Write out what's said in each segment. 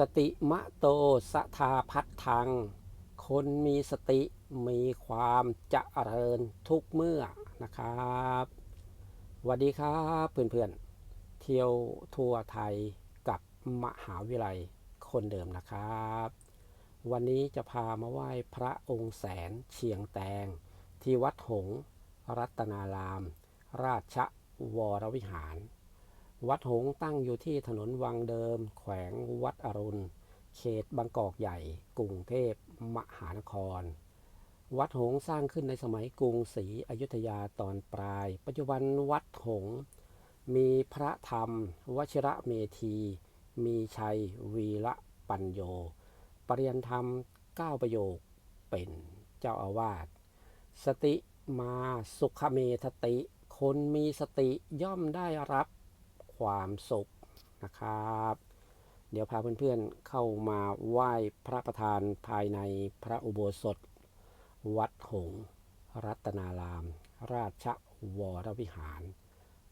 สติมะโตสทาพัฒทัง คนมีสติมีความเจริญทุกเมื่อนะครับสวัสดีครับเพื่อนๆ เที่ยวทัวร์ไทยกับมหาวิทยาลัยคนเดิมนะครับ วันนี้จะพามาไหว้พระองค์แสนเชียงแตง ที่วัดหงรัตนาราม ราชวรวิหาร วัดหงตั้งอยู่ที่ถนนวังเดิม แขวงวัดอรุณ เขตบางกอกใหญ่ กรุงเทพมหานคร วัดหงสร้างขึ้นในสมัยกรุงศรีอยุธยาตอนปลาย ปัจจุบันวัดหง มีพระธรรม วชิระเมธี มีชัย วีระปัญโย ปริยนธรรม9ประโยคเป็นเจ้าอาวาส สติมาสุขเมทติ คนมีสติย่อมได้รับ ความสุขนะครับ เดี๋ยวพาเพื่อนๆเข้ามาไหว้พระประธานภายในพระอุโบสถ วัดหงรัตนาราม ราชวรวิหาร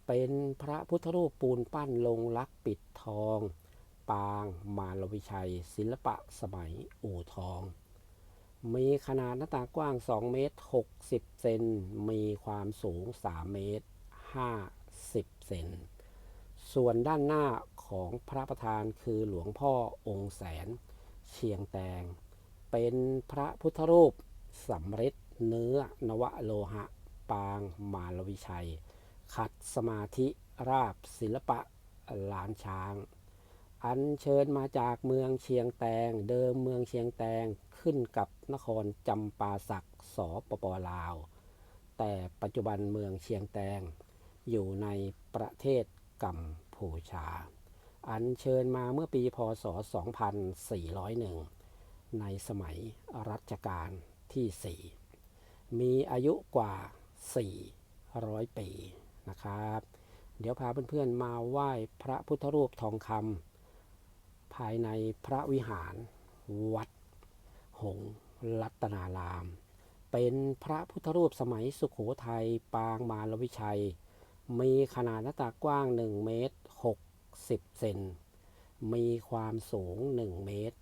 เป็นพระพุทธรูปปูนปั้นลงลักปิดทอง ปางมารวิชัย ศิลปะสมัยอู่ทอง มีขนาดหน้าต่างกว้าง 2 เมตร 60 เซน มีความสูง 3 เมตร 50 เซน ส่วนด้านหน้าของพระประธานคือหลวงพ่อองค์แสน เชียงแตง เป็นพระพุทธรูปสำริดเนื้อนวโลหะ ปางมารวิชัย ขัดสมาธิราบศิลปะล้านช้าง อัญเชิญมาจากเมืองเชียงแตง เดิมเมืองเชียงแตงขึ้นกับนครจำปาสักสปปลาว แต่ปัจจุบันเมืองเชียงแตง อยู่ในประเทศ กัมพูชา อัญเชิญมาเมื่อปีพศ 2401 ในสมัยรัชกาลที่ 4 มีอายุกว่า 400 ปีนะครับ เดี๋ยวพาเพื่อนๆมาไหว้พระพุทธรูปทองคำภายในพระวิหารวัด หงรัตนาราม เป็นพระพุทธรูปสมัยสุขโขทัยปางมารวิชัย มีขนาดหน้าตากว้าง 1 เมตร 60 เซน มีความสูง 1 เมตร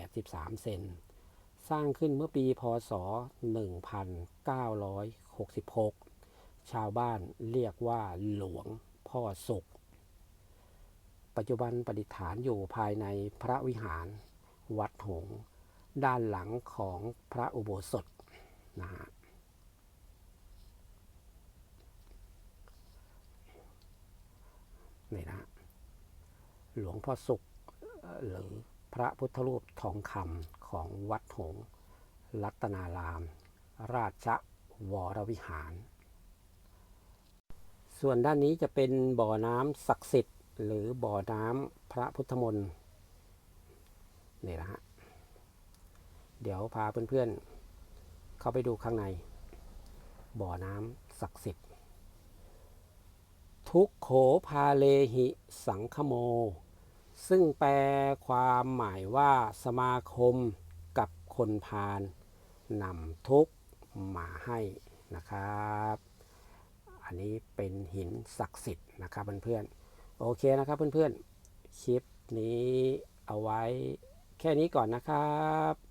83 เซน สร้างขึ้นเมื่อปีพศ 1966 ชาวบ้านเรียกว่าหลวงพ่อสุข ปัจจุบันประดิษฐานอยู่ภายในพระวิหาร วัดหงส์ด้านหลังของพระอุโบสถนะฮะ นี่นะ หลวงพ่อสุข หรือพระพุทธรูปทองคำของวัดหงรัตนาราม ราชวรวิหาร ส่วนด้านนี้จะเป็นบ่อน้ำศักดิ์สิทธิ์ หรือบ่อน้ำพระพุทธมนต์นี่นะฮะ เดี๋ยวพาเพื่อนๆเข้าไปดูข้างใน บ่อน้ำศักดิ์สิทธิ์ ทุกโขพาเลหิสังคโม ซึ่งแปลความหมายว่าสมาคมกับคนพาลนำทุกมาให้นะครับ อันนี้เป็นหินศักดิ์สิทธิ์นะครับเพื่อนๆ โอเคนะครับเพื่อนๆ คลิปนี้เอาไว้แค่นี้ก่อนนะครับ